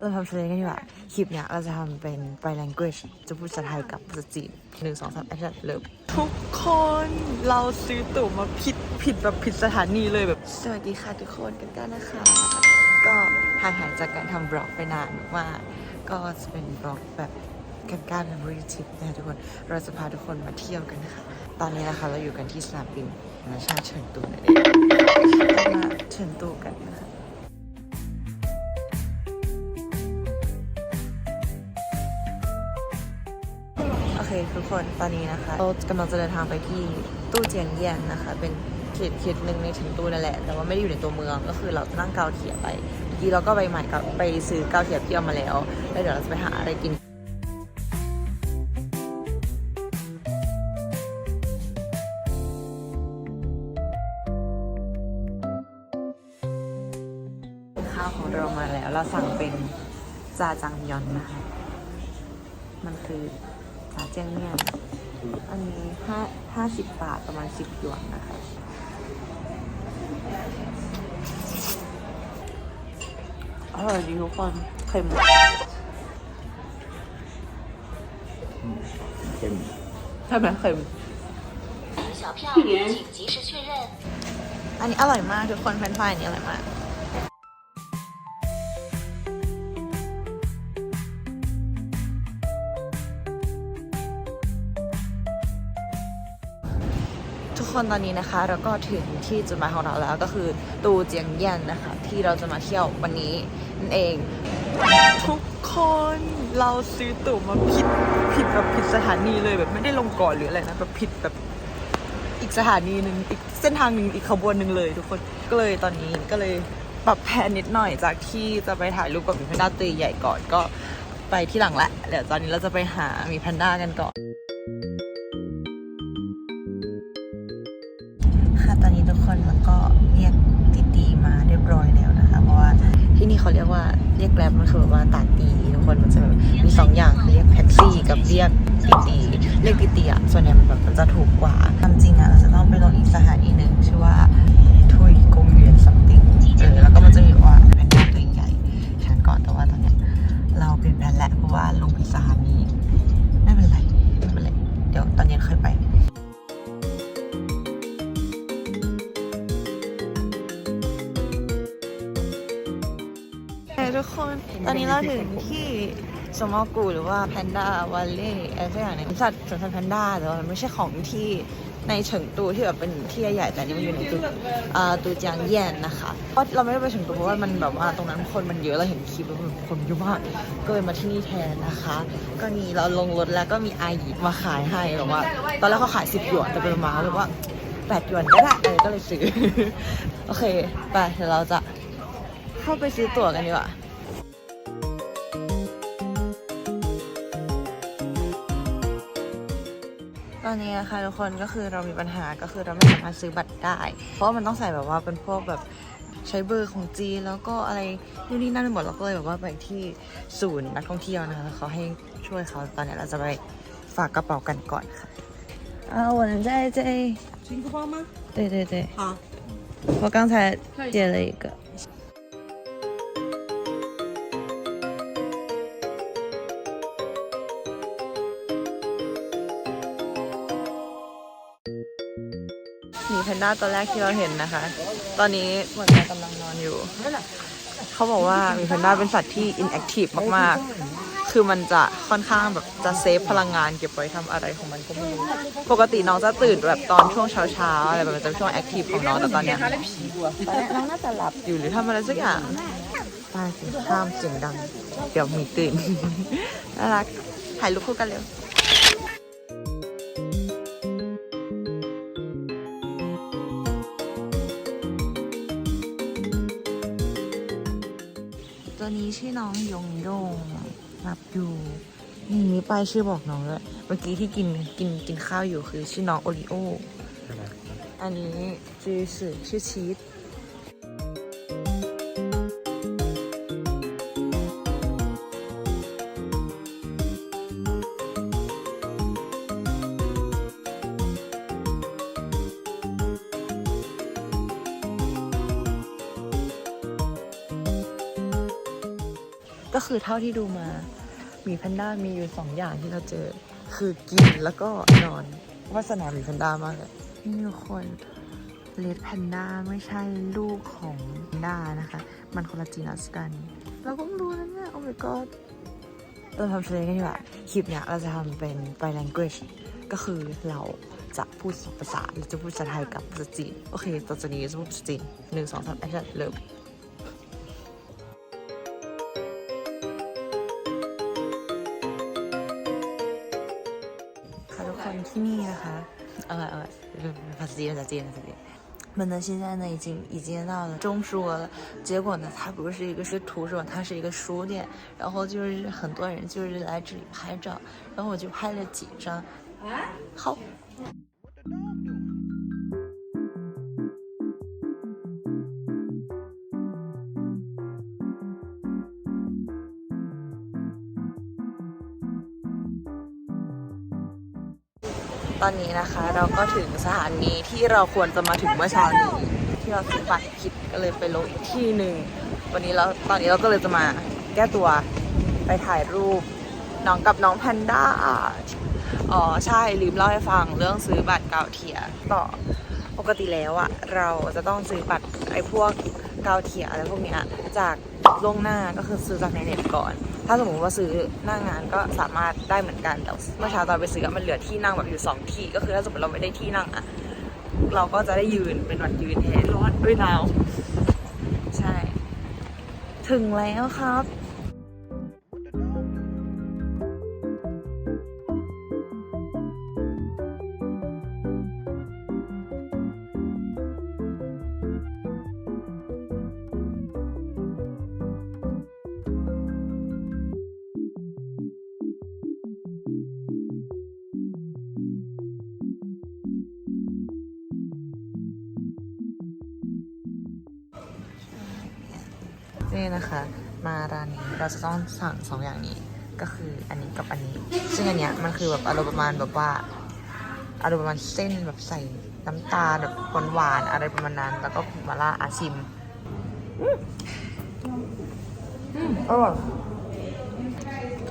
เราทำเชลกันดีกว่า คลิปเนี้ยเราจะทำเป็น by language จะพูดภาษาไทยกับภาษาจีนหนึ่งสองสามแอคชั่นเริ่มทุกคนเราซื้อตั๋วมาผิดผิดแบบผิดสถานีเลยแบบ สวัสดีค่ะทุกคนกันกันนะคะ ก็ห่างหายจากการทำบล็อกไปนานมากก็จะเป็นบล็อกแบบกันการเมมโมรี่ทิปนะคะทุกคน เราจะพาทุกคนมาเที่ยวกันนะคะ ตอนนี้นะคะเราอยู่กันที่สนามบินนานาชาติเฉินตูนั่นเองเรามาเฉินตูกันนะคะ เคทุกคนตอนนี้นะคะเรากำลังจะเดินทางไปที่ตู้เจียนเยี่ยนนะคะ เป็นเขตเขตหนึ่งในถึงตู้นั่นแหละ แต่ว่าไม่ได้อยู่ในตัวเมืองก็คือเราจะนั่งเกาเทียบไปเมื่อกี้เราก็ไปใหม่กับไปซื้อเกาเทียบเที่ยวมาแล้วแล้วเดี๋ยวเราจะไปหาอะไรกินข้าวของเรามาแล้วเราสั่งเป็นจาจังยอนนะคะ มันคือ ขาเจียงเนี่ยอันนี้ห้าห้าสิบบาทประมาณสิบหยวนนะคะอร่อยดีทุกคนเค็มเค็มทำไมเค็มอันนี้อร่อยมากทุกคนแฟนๆอันนี้อร่อยมาก คนตอนนี้นะคะเราก็ถึงที่จุดหมายของเราแล้วก็คือตูเจียงเยี่ยนนะคะ ที่เราจะมาเที่ยววันนี้นั่นเอง ทุกคนเราซื้อตั๋วมาผิดผิดแบบผิดสถานีเลยแบบไม่ได้ลงก่อนหรืออะไรนะแบบผิดแบบอีกสถานีหนึ่งอีกเส้นทางหนึ่งอีกขบวนหนึ่งเลย ทุกคนก็เลยตอนนี้ก็เลยปรับแผนนิดหน่อยจากที่จะไปถ่ายรูปกับมีแพนด้าตัวใหญ่ก่อนก็ไปที่หลังละเดี๋ยวตอนนี้เราจะไปหามีแพนด้ากันก่อน ตอนนี้ทุกคนแล้วก็เรียกตีตีมาเรียบร้อยแล้วนะคะ เพราะว่าที่นี่เขาเรียกว่าเรียกแกร็บมันคือแบบว่าตัดตีทุกคนมันจะแบบมีสองอย่างคือเรียกแท็กซี่กับเรียกตีตีเรียกตีตีอะส่วนใหญ่มันแบบมันจะถูกกว่าทำจริงอะเราจะต้องไปลงอีกสถานีหนึ่งชื่อว่า มอกูหรือว่าแพนด้าวาเล่อะไรสักอย่างหนึงสัตว์สวนสัตว์แพนด้าแต่ว่ามันไม่ใช่ของที่ในเฉิงตูที่แบบเป็นที่ใหญ่ๆแต่นนี่มันอยู่ในตูอ่าตูจางเยี่ยนนะคะเพราะเราไม่ได้ไปเฉิงตูเพราะว่ามันแบบว่าตรงนั้นคนมันเยอะเราเห็นคลิปแล้วมันคนเยอะมากก็เลยมาที่นี่แทนนะคะ ก็นี่เราลงรถแล้วก็มีอาหยิบมาขายให้แบบว่า ตอนแรกเขาขายสิบหยวนแต่เป็นมาแบบว่าแปดหยวนก็ได้เออก็เลยซื้อโอเค ไปเดี๋ยวเราจะเข้าไปซื้อตั๋วกันดีกว่า อนนี้นะคะทุกคนก็คือเรามีปัญหาก็คือเราไม่สามารถซื้อบัตรได้ เพราะว่ามันต้องใส่แบบว่าเป็นพวกแบบใช้เบอร์ของจีนแล้วก็อะไรนู่นนี่นั่นไปหมดเราก็เลยแบบว่าไปที่ศูนย์นักท่องเที่ยวนะคะแล้วเขาให้ช่วยเขาตอนนี้เราจะไปฝากกระเป๋ากันก่อนค่ะ啊，我能在这。金库包吗？对对对，好，我刚才接了一个。 มีแพนด้าตัวแรกที่เราเห็นนะคะ ตอนนี้เหมือนกำลังนอนอยู่ เขาบอกว่ามีแพนด้าเป็นสัตว์ที่อินแอคทีฟมากๆ คือมันจะค่อนข้างแบบจะเซฟพลังงานเก็บไว้ทำอะไรของมันก็ไม่รู้ปกติน้องจะตื่นแบบตอนช่วงเช้าๆอะไรแบบมันจะเป็นช่วงแอคทีฟของน้องแต่ตอนเนี้ยตอนนี้น้องน่าจะหลับอยู่หรือทำอะไรสักอย่างไปสิห้ามเสียงดัง เดี๋ยวมีตื่นน่ารักถ่ายรูปคู่กันเร็ว นี้ชื่อน้องยงโยงหลับอยู่นี่มีป้ายชื่อบอกน้องด้วยเมื่อกี้ที่กินกินกินข้าวอยู่คือชื่อน้องโอริโออันนี้จือสื่อชื่อชีส ก็คือเท่าที่ดูมามีแพนด้ามีอยู่สองอย่างที่เราเจอ คือกินแล้วก็นอนวาสนามีแพนด้ามากเลยนี่ทุกคนเลดแพนด้าไม่ใช่ลูกของแพนด้านะคะ มันคนละจีนัสกัน เราก็ไม่รู้นะเนี่ยโอ้ my god เราทำเชลกันดีกว่าคลิปเนี้ยเราจะทำเป็น by language ก็คือเราจะพูดสองภาษาเราจะพูดภาษาไทยกับภาษาจีน โอเคตอจากนี้จะพูดภาษาจีนหนึ่งสองสามแอคชั่นเริ่ม 就在店子里，那那现在呢，已经已经到了中书了。结果呢，它不是一个是图书馆，它是一个书店。然后就是很多人就是来这里拍照，然后我就拍了几张。好。 ตอนนี้นะคะ เราก็ถึงสถานีที่เราควรจะมาถึงเมื่อเช้านี้ที่เราซื้อบัตรผิดก็เลยไปลงอีกที่หนึ่งวันนี้เราตอนนี้เราก็เลยจะมาแก้ตัวไปถ่ายรูปน้องกับน้องแพนด้าอ๋อใช่ลืมเล่าให้ฟังเรื่องซื้อบัตรเกาเทียต่อปกติแล้วอะเราจะต้องซื้อบัตรไอ้พวกเกาเทียอะไรพวกเนี้ยจากล่วงหน้าก็คือซื้อจากในเน็ตก่อน ถ้าสมมติว่าซื้อหน้างานก็สามารถได้เหมือนกัน แต่เมื่อเช้าตอนไปซื้ออะมันเหลือที่นั่งแบบอยู่สองที่ ก็คือถ้าสมมติเราไม่ได้ที่นั่งอะเราก็จะได้ยืนเป็นวันยืนแทนร้อนด้วยหนาวใช่ ถึงแล้วครับ นี่นะคะ มาร้านนี้เราจะต้องสั่งสองอย่างนี้ ก็คืออันนี้กับอันนี้ ซึ่งอันเนี้ยมันคือแบบอารมณ์ประมาณแบบว่าอารมณ์ประมาณเส้นแบบใส่น้ำตาลแบบหวานๆอะไรประมาณนั้น แล้วก็ผงมาล่าอาชิมอร่อย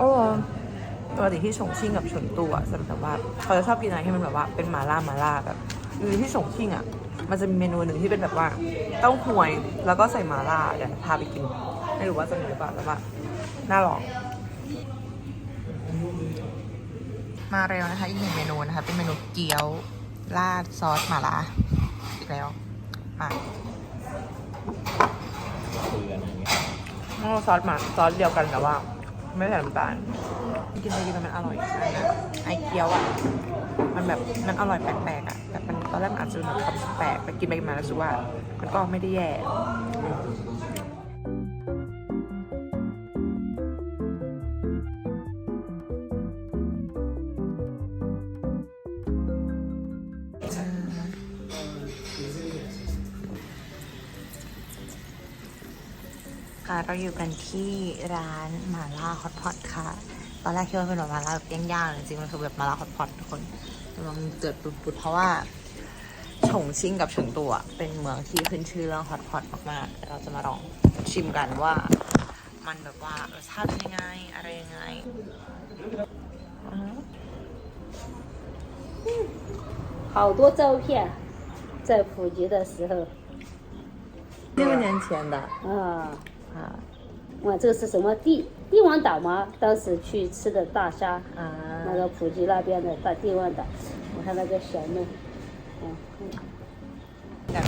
อร่อยปกติที่ฉงชิ่งกับเฉิงตูอะจะแบว่าเขาจะชอบกินอะไรที่มันแบบว่าเป็นมาล่ามาล่าแบบหรือที่ฉงชิ่งอะ มันจะมีเมนูหนึ่งที่เป็นแบบว่าเต้าหวยแล้วก็ใส่มาล่าเดี๋ยวพาไปกิน ไม่รู้ว่าจะมีหรือเปล่าแต่ว่าน่าลอง มาเร็วนะคะอีกหนึ่งเมนูนะคะ เป็นเมนูเกี๊ยวราดซอสหมาล่าอีกแล้วมาโอ้ซอสหมาซอสเดียวกันแต่ว่า ไม่ใส่น้ำตาลกินไปกินไปมันอร่อยนะไอเกี๊ยวอะ มันแบบมันอร่อยแปลกๆอะแต่มันตอนแรกมันอาจจะแบบความแปลกแต่กินไปกินมาแล้วรู้สึกว่า มันก็ไม่ได้แย่ค่ะเราอยู่กันที่ร้านหมาล่าฮอตพอตค่ะ อนแรกคิดว่าเป็นแบบหมาล่าแบบย่างๆจริงๆมันคือแบบหมาล่าฮอตพอตทุกคนมันเกิดปุดๆเพราะว่าฉงชิ่งกับเฉิงตัวเป็นเมืองที่ขึ้นชื่อเรื่องฮอตพอตมากๆเดี๋ยวเราจะมาลองชิมกันว่า มันแบบว่ารสชาติเป็นยังไง อะไรยังไงอือฮึ 好多照片，在普及的时候六年前的啊，啊哇，这个是什么帝 帝王岛嘛？当时去吃的大虾，啊。那个普吉那边的大帝王岛，我看那个小妹，嗯，嗯แต่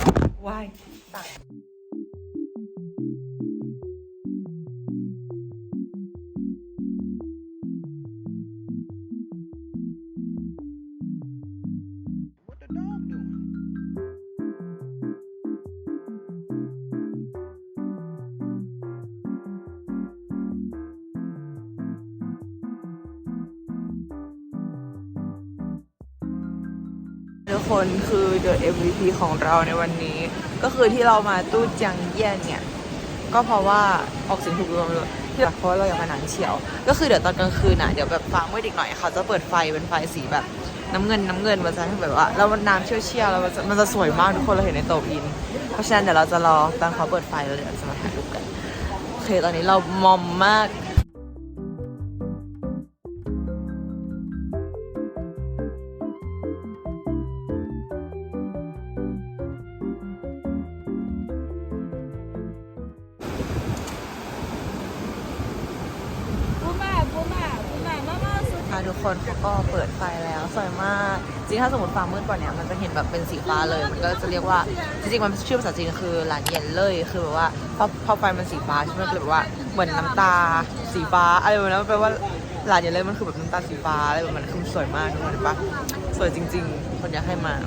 คนคือ The MVP ของเราในวันนี้ ก็คือที่เรามาตู้จังเยี่ยนเนี่ย ก็เพราะว่าออกเสียงถูกรวมเลยที่เพราะเราอยากมาหนังเฉียว ก็คือเดี๋ยวตอนกลางคืนน่ะเดี๋ยวแบบฟังไว้อีกหน่อยเขาจะเปิดไฟเป็นไฟสีแบบน้ำเงินน้ำเงินมันจะแบบว่าแล้วมันน้ำเชี่ยวเชี่ยวแล้วมันจะมันจะสวยมากทุกคนเราเห็นในโตอิน เพราะฉะนั้นเดี๋ยวเราจะรอตอนเขาเปิดไฟแล้วเดี๋ยวจะมาถ่ายรูปกันโอเคตอนนี้เรามอมมาก ทุกคนเขาก็เปิดไฟแล้วสวยมาก จริงถ้าสมมติฟ้ามืดกว่านี้มันจะเห็นแบบเป็นสีฟ้าเลย มันก็จะเรียกว่าจริงๆมันชื่อภาษาจีนคือหลานเย็นเลยคือแบบว่าพอพอไฟมันสีฟ้าใช่ไหมก็เลยแบบว่าเหมือนน้ำตาสีฟ้าอะไรแบบนั้นแปลว่าหลานเย็นเลยมันคือแบบน้ำตาสีฟ้าอะไรแบบนั้นคือสวยมากทุกคนเห็นปะสวยจริง ๆ คนอยากให้มาเ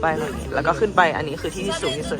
ไปแบบนี้แล้วก็ขึ้นไปอันนี้คือที่ที่สูงที่สุด